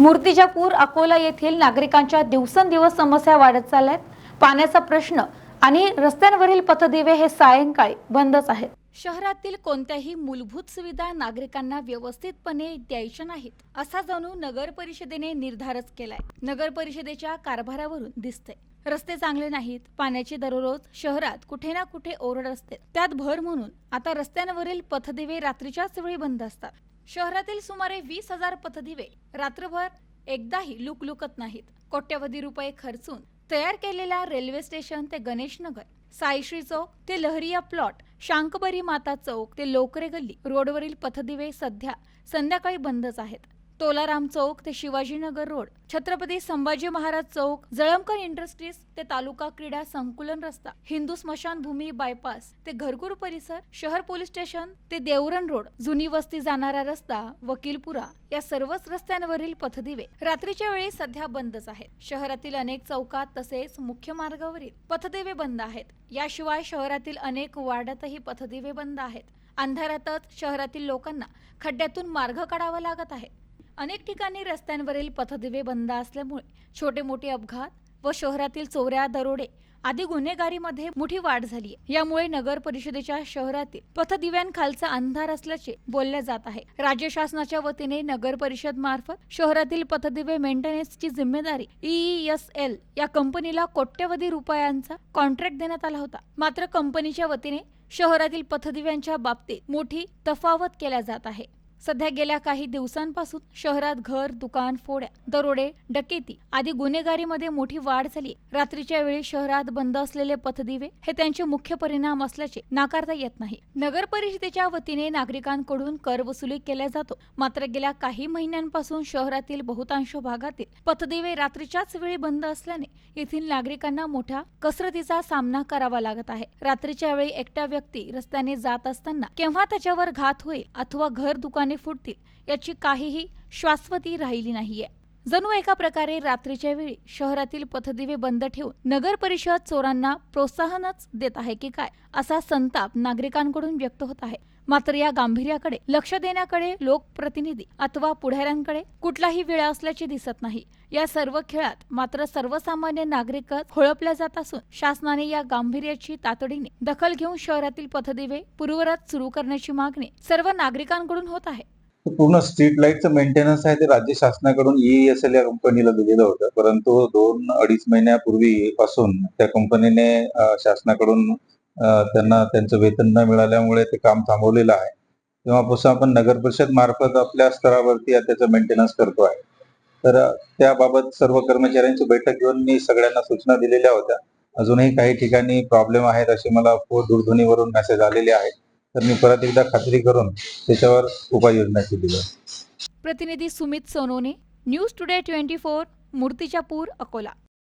मूर्तिजापूर अकोला येथील नागरिकांच्या दिवसेंदिवस समस्या वाढत चालल्यात. पाण्याचा प्रश्न आणि रस्त्यांवरील पथदिवे हे सायंकाळी बंदच आहेत. शहरातील कोणत्याही मूलभूत सुविधा नागरिकांना व्यवस्थितपणे द्यायच्या नाहीत असा जणू नगर परिषदेने निर्धारच केलाय. नगर परिषदेच्या कारभारावरून दिसतंय. रस्ते चांगले नाहीत पाण्याची दररोज शहरात कुठे ना कुठे ओरड असते. त्यात भर म्हणून आता रस्त्यांवरील पथदिवे रात्रीच्याच वेळी बंद असतात. शहरातील सुमारे वीस हजार पथदिवे रात्रभर एकदाही लुकलुकत नाहीत. कोट्यवधी रुपये खर्चून तयार केलेल्या रेल्वे स्टेशन ते गणेशनगर साईश्री चौक ते लहरिया प्लॉट शांकबरी माता चौक ते लोकरे गल्ली रोडवरील पथदिवे सध्या संध्याकाळी बंदच आहेत. तोलाराम चौक ते शिवाजीनगर रोड. छत्रपती संभाजी महाराज चौक जळमकर इंडस्ट्रीज ते तालुका क्रीडा संकुलन रस्ता हिंदू स्मशानभूमी बायपास ते घरगुर परिसर शहर पोलीस स्टेशन ते देवरण रोड जुनी वस्ती जाणारा रस्ता वकीलपुरा या सर्वच रस्त्यांवरील पथदिवे रात्रीच्या वेळी सध्या बंदच आहेत. शहरातील अनेक चौकात तसेच मुख्य मार्गावरील पथदिवे बंद आहेत. याशिवाय शहरातील अनेक वार्डातही पथदिवे बंद आहेत. अंधारातच शहरातील लोकांना खड्ड्यातून मार्ग काढावा लागत आहे. अनेक ठिकाणी रस्त्यांवरील पथदिवे बंद असल्यामुळे छोटे मोठे अपघात व शहरातील चोऱ्या दरोडे आदी गुन्हेगारीमध्ये मोठी वाढ झाली आहे. यामुळे नगर परिषदेच्या शहरातील पथदिव्यांखालचा अंधार असल्याचे बोलले जात आहे. राज्य शासनाच्या वतीने नगर परिषद मार्फत शहरातील पथदिवे मेंटेनन्सची जिम्मेदारी ईईएसएल एल या कंपनीला कोट्यवधी रुपयांचा कॉन्ट्रॅक्ट देण्यात आला होता. मात्र कंपनीच्या वतीने शहरातील पथदिव्यांच्या बाबतीत मोठी तफावत केल्या जात आहे. सध्या गेल्या काही दिवसांपासून शहरात घर दुकान फोड्या दरोडे डकेती आदी गुन्हेगारीमध्ये मोठी वाढ झाली. रात्रीच्या वेळी शहरात बंद असलेले पथदिवे हे त्यांचे मुख्य परिणाम असल्याचे नाकारता येत नाही. नगर परिषदेच्या वतीने नागरिकांकडून कर वसुली केल्या जातो. मात्र गेल्या काही महिन्यांपासून शहरातील बहुतांश भागातील पथदिवे रात्रीच्याच वेळी बंद असल्याने येथील नागरिकांना मोठ्या कसरतीचा सामना करावा लागत आहे. रात्रीच्या वेळी एकटा व्यक्ती रस्त्याने जात असताना केव्हा त्याच्यावर घात होईल अथवा घर दुकाने फुटतील याची काहीही शाश्वती राहिली नाहीये. जणू एका प्रकारे रात्रीच्या वेळी शहरातील पथदिवे बंद ठेवून नगर परिषद चोरांना प्रोत्साहनच देत आहे की काय असा संताप नागरिकांकडून व्यक्त होत आहे. मात्र या गांभीर्याकडे लक्ष देण्याकडे लोकप्रतिनिधी अथवा पुढाऱ्यांकडे कुठलाही वेळ असल्याचे दिसत नाही. या सर्व खेळात मात्र सर्वसामान्य नागरिक खोळपल्या जात असून शासनाने या गांभीर्याची तातडीने दखल घेऊन शहरातील पथदिवे पूर्वरात सुरू करण्याची मागणी सर्व नागरिकांकडून होत आहे. पूर्ण स्ट्रीट लाईटचं मेंटेनन्स आहे ते राज्य शासनाकडून ईएसएल या कंपनीला दिलेलं होतं. परंतु दोन अडीच महिन्यापूर्वी पासून त्या कंपनीने शासनाकडून त्यांना त्यांचं वेतन न मिळाल्यामुळे ते काम थांबवलेलं आहे. तेव्हापासून आपण नगर परिषद मार्फत आपल्या स्तरावरती त्याचं मेंटेनन्स करतो आहे. तर त्याबाबत सर्व कर्मचाऱ्यांची बैठक घेऊन मी सगळ्यांना सूचना दिलेल्या होत्या. अजूनही काही ठिकाणी प्रॉब्लेम आहेत असे मला दूरध्वनीवरून मेसेज आलेले आहेत. तर मी परत एकदा खात्री करून त्याच्यावर उपाययोजना केली प्रतिनिधी Sumit Sonone news today twenty four Murtijapur Akola.